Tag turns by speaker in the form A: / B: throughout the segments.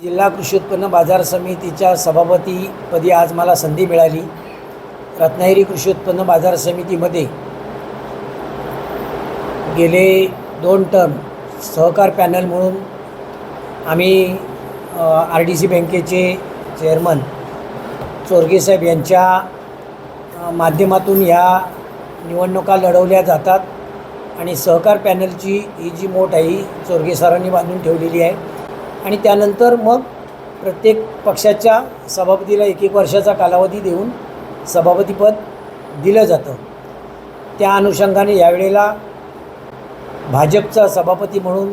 A: जिल्हा कृषी उत्पन्न बाजार समितीच्या सभापतीपदी आज मला संधी मिळाली. रत्नागिरी कृषी उत्पन्न बाजार समितीमध्ये गेले दोन टर्म सहकार पॅनल म्हणून आम्ही आर डी सी बँकेचे चेअरमन चोरगेसाहेब यांच्या माध्यमातून ह्या निवडणुका लढवल्या जातात आणि सहकार पॅनलची ही जी मोठ आहे ही चोरगे सरांनी बांधून ठेवलेली आहे. आणि त्यानंतर मग प्रत्येक पक्षाच्या सभापतीला एक एक वर्षाचा कालावधी देऊन सभापतीपद दिलं जातं. त्या अनुषंगाने यावेळेला भाजपचा सभापती म्हणून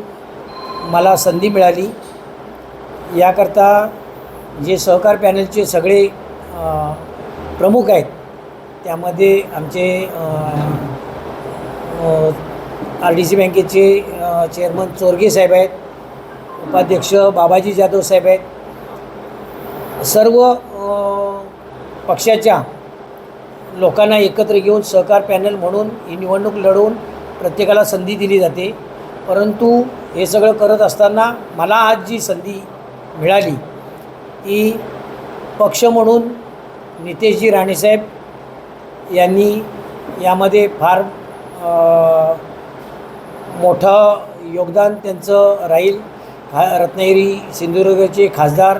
A: मला संधी मिळाली. याकरता जे सहकार पॅनलचे सगळे प्रमुख आहेत त्यामध्ये आमचे आर डी सी बँकेचे चेअरमन चोरगे साहेब आहेत उपाध्यक्ष बाबाजी जाधव साहेब आहेत. सर्व पक्षाच्या लोकांना एकत्र घेऊन सहकार पॅनल म्हणून ही निवडणूक लढवून प्रत्येकाला संधी दिली जाते. परंतु हे सगळं करत असताना मला आज जी संधी मिळाली ती पक्ष म्हणून नितेशजी राणेसाहेब यांनी यामध्ये फार मोठं योगदान त्यांचं राहील. हा रत्नागिरी सिंधुदुर्गचे खासदार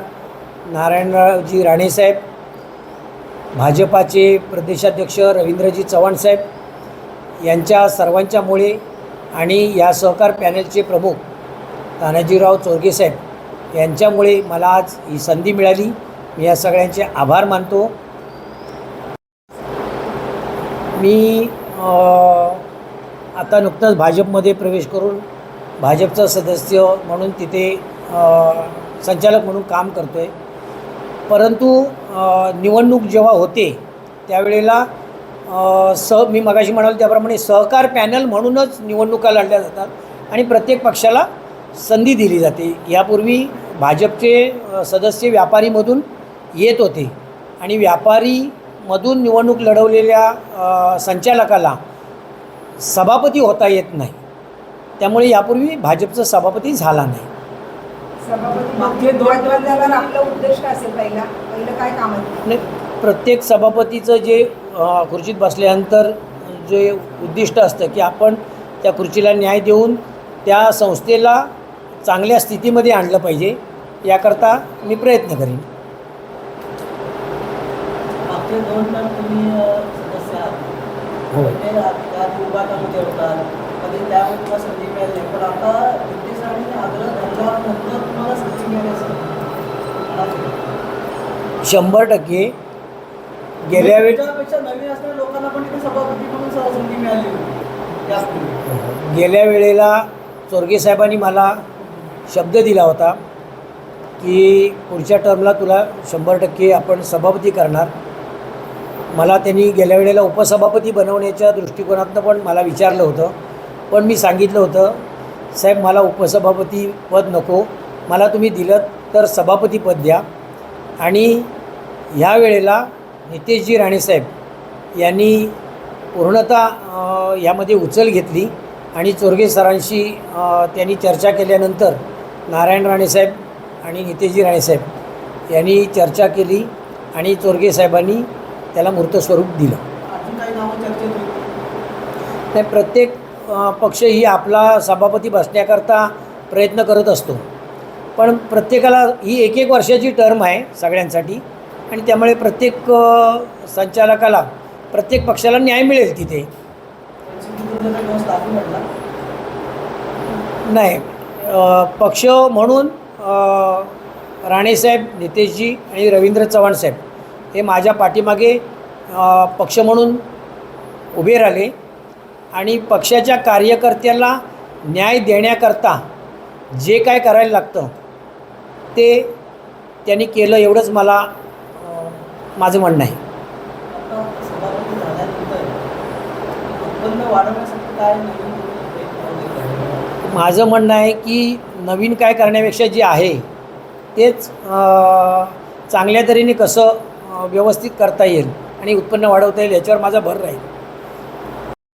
A: नारायणरावजी राणेसाहेब भाजपाचे प्रदेशाध्यक्ष रवींद्रजी चव्हाणसाहेब यांच्या सर्वांच्यामुळे आणि या सहकार पॅनलचे प्रमुख तानाजीराव चोरगेसाहेब यांच्यामुळे मला आज ही संधी मिळाली. मी या सगळ्यांचे आभार मानतो. मी आता नुकतंच भाजपमध्ये प्रवेश करून भाजपचा सदस्य म्हणून तिथे संचालक म्हणून काम करतो आहे परंतु निवडणूक जेव्हा होते त्यावेळेला सह मी मगाशी म्हणालो त्याप्रमाणे सहकार पॅनल म्हणूनच निवडणुका लढल्या जातात आणि प्रत्येक पक्षाला संधी दिली जाते. यापूर्वी भाजपचे सदस्य व्यापारीमधून येत होते आणि व्यापारीमधून निवडणूक लढवलेल्या संचालकाला सभापती होता येत नाही. त्यामुळे यापूर्वी भाजपचा सभापती झाला नाही.
B: मागचे दोन बदल्यावर आपला उद्देश काय असेल पहिला? पहिलं काय काम आहे?
A: आणि प्रत्येक सभापतीचं जे खुर्चीत बसल्यानंतर जे उद्दिष्ट असतं की आपण त्या खुर्चीला न्याय देऊन त्या संस्थेला चांगल्या स्थितीमध्ये आणलं पाहिजे याकरता मी प्रयत्न करीन
C: मागचे दोन टर्म तुम्ही अ, सदस्य आहात
A: हो.
C: त्यात विभागामध्ये होतात. कधी त्यावेळी तुम्हाला संधी मिळाली नाही. पण आता ब्रिटिश आणि आग्रह धरल्यानंतर तुम्हाला संधी मिळाली. असेल मला
A: शंभर टक्के. गेल्या वेळी
C: तुमच्यापेक्षा नवीन असणाऱ्या लोकांना पण तिथे सभापती म्हणून स- संधी मिळाली होती. त्यापूर्वी
A: गेल्या वेळेला चोरगे साहेबांनी मला शब्द दिला होता की पुढच्या टर्मला तुला शंभर टक्के आपण सभापती करणार. मला त्यांनी गेल्या वेळेला उपसभापती बनवण्याच्या दृष्टिकोनातनं पण मला विचारलं होतं. पण मी सांगितलं होतं साहेब मला उपसभापती पद नको. मला तुम्ही दिलं तर सभापती पद द्या. आणि ह्या वेळेला नितेशजी राणेसाहेब यांनी पूर्णतः यामध्ये उचल घेतली आणि चोरगे सरांशी त्यांनी चर्चा केल्यानंतर नारायण राणेसाहेब आणि नितेशजी राणेसाहेब यांनी चर्चा केली आणि चोरगे साहेबांनी त्याला मूर्त स्वरूप दिलं. नाही प्रत्येक पक्ष ही आपला सभापती बसण्याकरता प्रयत्न करत असतो. पण प्रत्येकाला ही एक एक वर्षाची टर्म आहे सगळ्यांसाठी. आणि त्यामुळे प्रत्येक संचालकाला प्रत्येक पक्षाला न्याय मिळेल तिथे. नाही पक्ष म्हणून राणेसाहेब नितेशजी आणि रवींद्र चव्हाण साहेब. हे माझ्या पाठीमागे पक्ष म्हणून उभे राहिले आणि पक्षाच्या कार्यकर्त्याला न्याय देण्याकरता जे काय करायला लागतं ते त्यांनी केलं एवढंच मला माझं म्हणणं आहे? माझं म्हणणं आहे की नवीन काय करण्यापेक्षा जे आहे तेच चांगल्या तऱ्हेने कसं व्यवस्थित करता येईल आणि उत्पन्न वाढवता येईल याच्यावर माझा भर राहील.